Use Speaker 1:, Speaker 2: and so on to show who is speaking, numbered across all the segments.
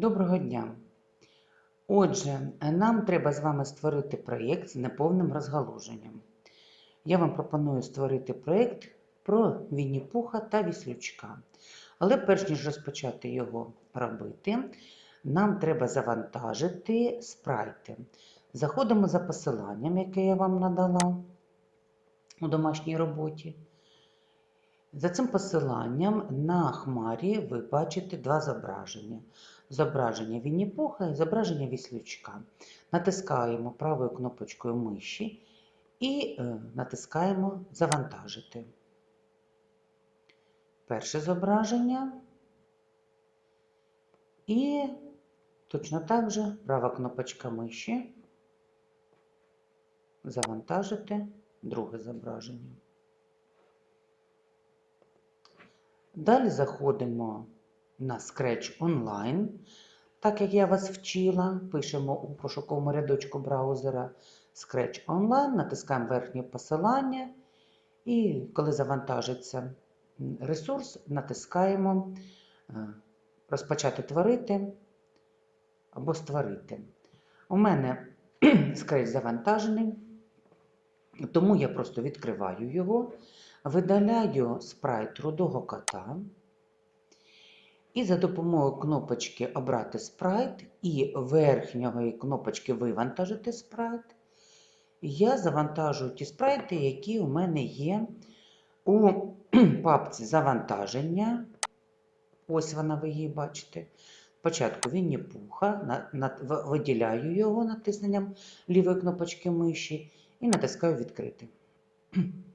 Speaker 1: Доброго дня! Отже, нам треба з вами створити проєкт з неповним розгалуженням. Я вам пропоную створити проєкт про Вінні-Пуха та Віслючка. Але перш ніж розпочати його робити, нам треба завантажити спрайти. Заходимо за посиланням, яке я вам надала у домашній роботі. За цим посиланням на хмарі ви бачите два зображення. Зображення Вінні-Пуха і зображення Віслючка. Натискаємо правою кнопочкою миші і е, натискаємо Завантажити. Перше зображення. І точно так же права кнопочка миші. Завантажити друге зображення. Далі заходимо на Scratch Online. Так як я вас вчила, пишемо у пошуковому рядочку браузера Scratch Online, натискаємо верхнє посилання, і коли завантажиться ресурс, натискаємо е, Розпочати творити або створити. У мене Scratch завантажений, тому я просто відкриваю його. Видаляю спрайт рудого кота. І за допомогою кнопочки Обрати спрайт і верхньої кнопочки Вивантажити спрайт. Я завантажую ті спрайти, які у мене є у папці завантаження. Ось вона, ви її бачите. Спочатку Вінні-Пуха, виділяю його натисненням лівої кнопочки миші і натискаю Відкрити.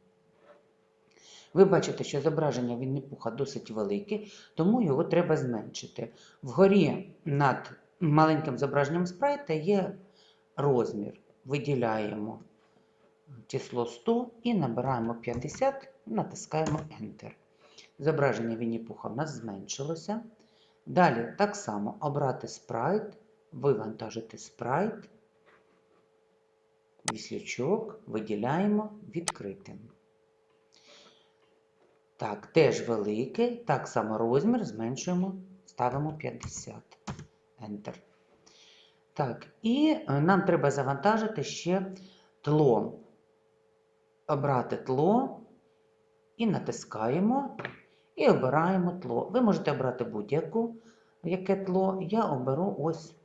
Speaker 1: Ви бачите, що зображення Вінні-Пуха досить велике, тому його треба зменшити. Вгорі над маленьким зображенням спрайта є розмір. Виділяємо число 100 і набираємо 50 натискаємо Enter. Зображення Вінні-Пуха в нас зменшилося. Далі так само обрати спрайт, вивантажити спрайт, віслючок, виділяємо відкритим. Так, теж велике, так само розмір, зменшуємо, ставимо 50. Enter. Так, і е, нам треба завантажити ще тло. Обрати тло і натискаємо, і обираємо тло. Ви можете обрати будь-яку, яке тло. Я оберу ось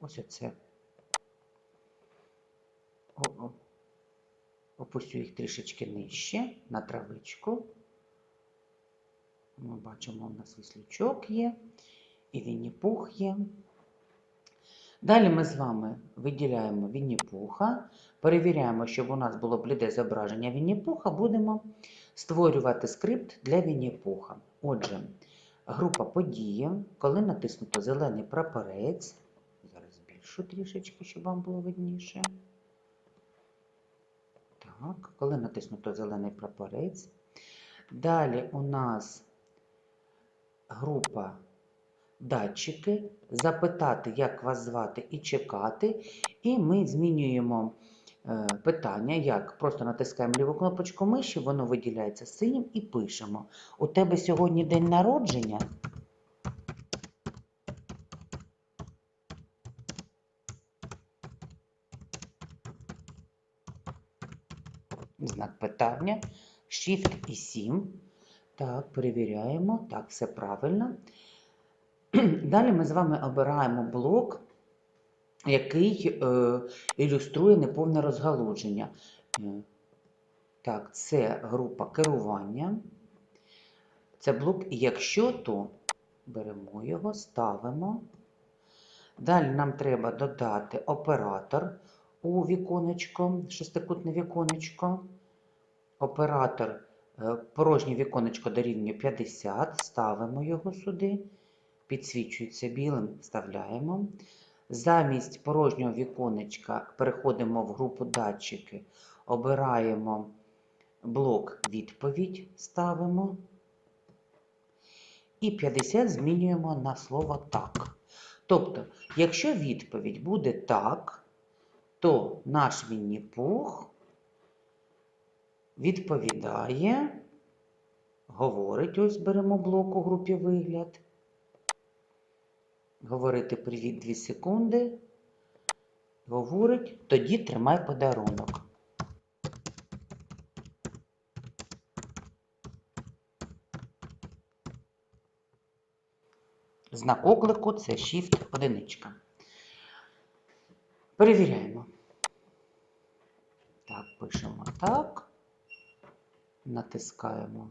Speaker 1: ось оце. Опустю їх трішечки нижче на травичку. Ми бачимо, у нас віслючок є, і Вінні-Пух є. Далі ми з вами виділяємо Вінні-Пуха, перевіряємо, щоб у нас було бліде зображення Вінні-Пуха, будемо створювати скрипт для Вінні-Пуха. Отже, група події, коли натиснуто зелений прапорець, зараз збільшу трішечки, щоб вам було видніше. Коли натиснуто зелений прапорець. Далі у нас група датчики, запитати, як вас звати, і чекати. І ми змінюємо е, питання, як просто натискаємо ліву кнопочку миші, воно виділяється синім і пишемо. У тебе сьогодні день народження. Знак питання. Shift і 7. Так, перевіряємо. Так, все правильно. Далі ми з вами обираємо блок, який е, ілюструє неповне розгалудження. Е, так, це група керування. Це блок, якщо то беремо його, ставимо. Далі нам треба додати оператор у віконечко, шестикутне віконечко. Оператор порожнє віконечко дорівнює 50, ставимо його сюди, підсвічується білим, вставляємо. Замість порожнього віконечка переходимо в групу датчики, обираємо блок відповідь, ставимо. І 50 змінюємо на слово так. Тобто, якщо відповідь буде так, то наш Вінні-Пух відповідає, говорить, ось беремо блок у групі вигляд. говорити привіт 2 секунди. Говорить, тоді тримай подарунок. Знак оклику це Shift одиничка. Перевіряємо. Так, пишемо так. Натискаємо.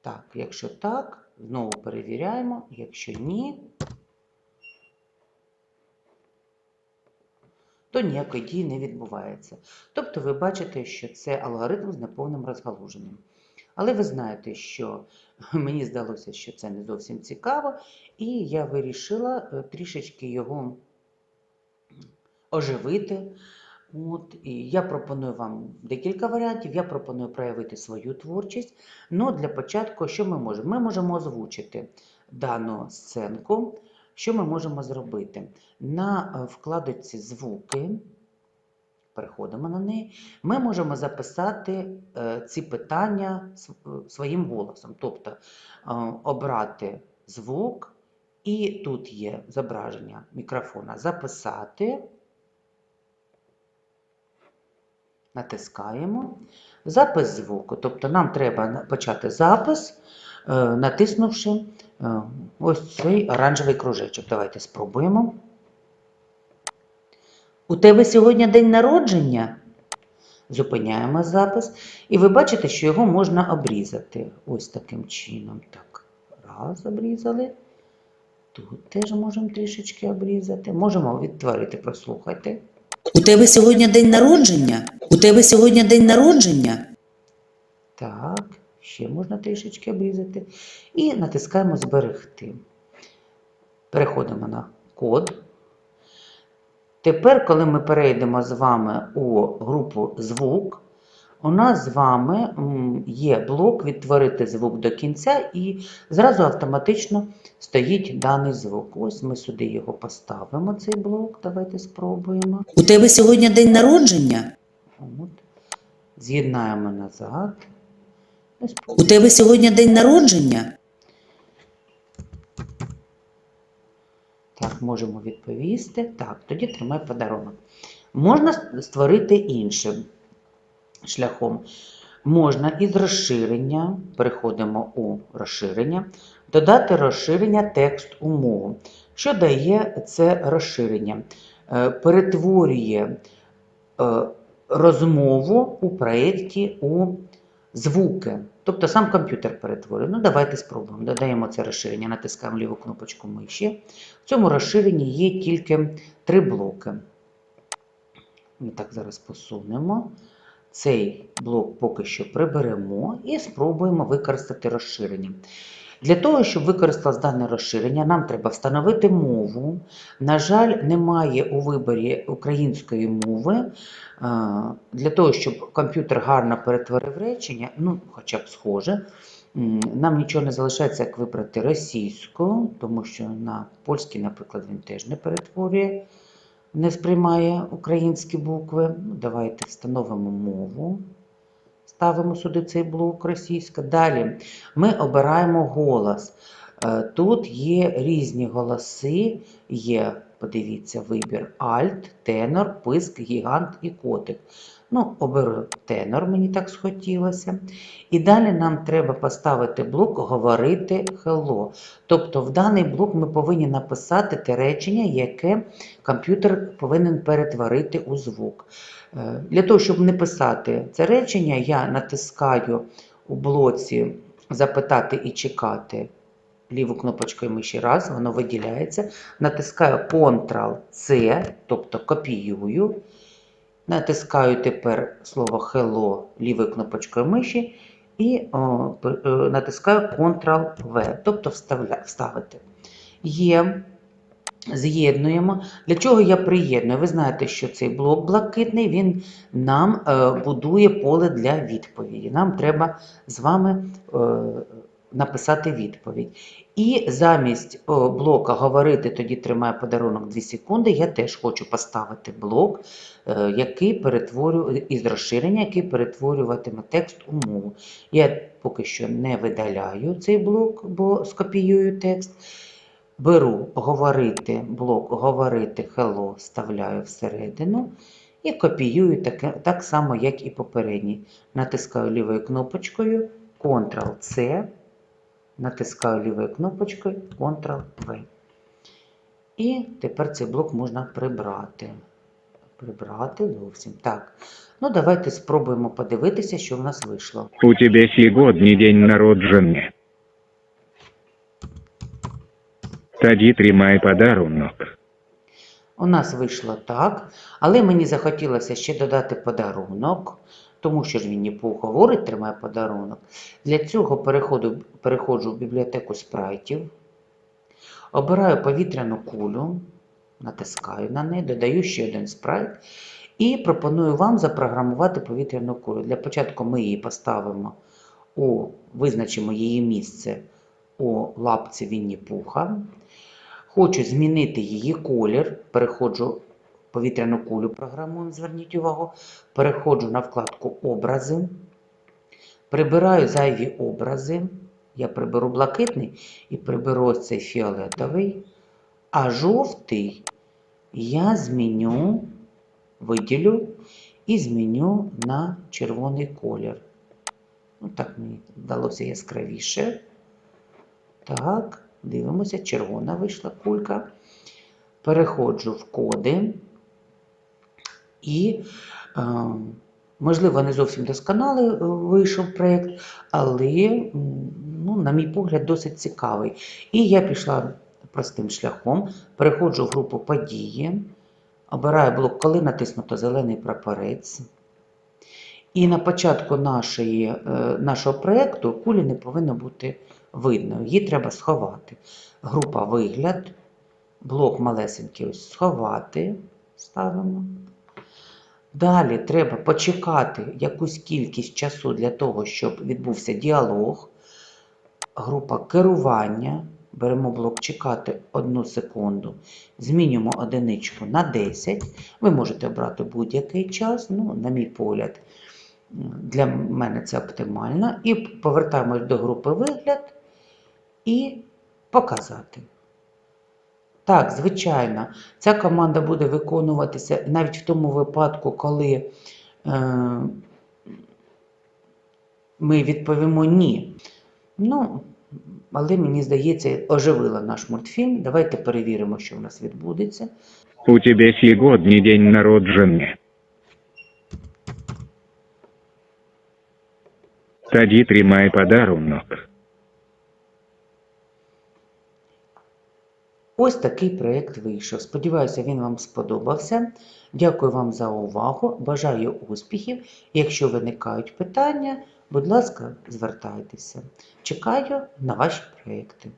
Speaker 1: Так, якщо так, знову перевіряємо. Якщо ні, то ніякої дії не відбувається. Тобто ви бачите, що це алгоритм з неповним розгалуженням. Але ви знаєте, що мені здалося, що це не зовсім цікаво, і я вирішила е, трішечки його оживити. От, і я пропоную вам декілька варіантів. Я пропоную проявити свою творчість. Ну, для початку, що ми можемо? Ми можемо озвучити дану сценку. Що ми можемо зробити? На е, вкладочці звуки, переходимо на неї, ми можемо записати е, ці питання е, своїм голосом. Тобто обрати звук, і тут є зображення мікрофона записати. Натискаємо запис звуку. Тобто нам треба почати запис, е, натиснувши е, ось цей оранжевий кружечок. Давайте спробуємо. У тебе сьогодні день народження? Зупиняємо запис. І ви бачите, що його можна обрізати. Ось таким чином. Так, раз обрізали. Тут теж можемо трішечки обрізати. Можемо відтворити, прослухайте.
Speaker 2: У тебе сьогодні день народження? У тебе сьогодні день народження?
Speaker 1: Так, ще можна трішечки обрізати. І натискаємо Зберегти. Переходимо на код. Тепер, коли ми перейдемо з вами у групу звук, у нас з вами є блок відтворити звук до кінця, і зразу автоматично стоїть даний звук. Ось ми сюди його поставимо, цей блок. Давайте спробуємо.
Speaker 2: У тебе сьогодні день народження?
Speaker 1: От. З'єднаємо назад.
Speaker 2: У тебе сьогодні день народження?
Speaker 1: Так, можемо відповісти. Так, тоді тримай подарунок. Можна створити іншим шляхом. Можна із розширення, переходимо у розширення, додати розширення текст у мову. Що дає це розширення? Е, Перетворює е, розмову у проєкті у звуки. Тобто сам комп'ютер перетворює. Ну, давайте спробуємо. Додаємо це розширення, натискаємо ліву кнопочку миші. В цьому розширенні є тільки три блоки. Ми так зараз посунемо. Цей блок поки що приберемо і спробуємо використати розширення. Для того, щоб використати дане розширення, нам треба встановити мову. На жаль, немає у виборі української мови. Для того, щоб комп'ютер гарно перетворив речення, ну, хоча б схоже, нам нічого не залишається, як вибрати російську, тому що на польській, наприклад, він теж не перетворює, не сприймає українські букви. Ну, давайте встановимо мову. Ставимо сюди цей блок російська. Далі ми обираємо голос. Е, Тут є різні голоси, є, подивіться, вибір Альт, тенор, писк, гігант і котик. Ну, оберу тенор, мені так схотілося. І далі нам треба поставити блок говорити hello. Тобто в даний блок ми повинні написати те речення, яке комп'ютер повинен перетворити у звук. Е, Для того, щоб не писати це речення, я натискаю у блоці запитати і чекати ліву кнопочкою миші раз, воно виділяється. Натискаю Ctrl-C, тобто копіюю. Натискаю тепер слово Hello лівою кнопочкою миші і о, е, натискаю Ctrl-V, тобто вставля, вставити. Є. З'єднуємо. Для чого я приєдную? Ви знаєте, що цей блок блакитний, він нам е, будує поле для відповіді. Нам треба з вами е, написати відповідь. І замість о, блока говорити, тоді тримає подарунок 2 секунди, я теж хочу поставити блок, е, який перетворює із розширення, який перетворюватиме текст у мову. Я поки що не видаляю цей блок, бо скопіюю текст. беру говорити, блок говорити hello, вставляю всередину і копіюю таке, так само, як і попередній. Натискаю лівою кнопочкою Ctrl-C, натискаю лівою кнопочкою Ctrl-V. І тепер цей блок можна прибрати. Прибрати зовсім. Так. Ну, давайте спробуємо подивитися, що в нас вийшло.
Speaker 3: У тебе сьогодні день народження. Тоді тримай подарунок.
Speaker 1: У нас вийшло так, але мені захотілося ще додати подарунок, тому що ж Вінні Пух говорить, тримає подарунок. Для цього переходу, переходжу в бібліотеку спрайтів, обираю повітряну кулю, натискаю на неї, додаю ще один спрайт і пропоную вам запрограмувати повітряну кулю. Для початку ми її поставимо у визначимо її місце у лапці Вінні Пуха. Хочу змінити її колір. Переходжу повітряну кулю програму, зверніть увагу. Переходжу на вкладку Образи. Прибираю зайві образи. Я приберу блакитний і приберу цей фіолетовий. А жовтий я зміню, виділю і зміню на червоний колір. Ну, так мені вдалося яскравіше. Так, дивимося, червона вийшла кулька. Переходжу в коди. І, е, можливо, не зовсім досконалий е, вийшов проєкт, але, ну, на мій погляд, досить цікавий. І я пішла простим шляхом, переходжу в групу події, обираю блок, коли натиснуто зелений прапорець. І на початку нашої, е, нашого проєкту кулі не повинно бути видно. Її треба сховати. Група вигляд, блок малесенький ось сховати. Ставимо. Далі треба почекати якусь кількість часу для того, щоб відбувся діалог. Група керування. Беремо блок чекати 1 секунду. Змінюємо одиничку на 10. Ви можете обрати будь-який час, ну, на мій погляд, для мене це оптимально. І повертаємось до групи вигляд і показати. Так, звичайно, ця команда буде виконуватися навіть в тому випадку, коли е, ми відповімо ні. Ну, але мені здається, оживила наш мультфільм. Давайте перевіримо, що в нас відбудеться.
Speaker 3: У тебе сьогодні день народження. Тоді тримай подарунок.
Speaker 1: Ось такий проєкт вийшов. Сподіваюся, він вам сподобався. Дякую вам за увагу. Бажаю успіхів. Якщо виникають питання, будь ласка, звертайтеся. Чекаю на ваші проєкти.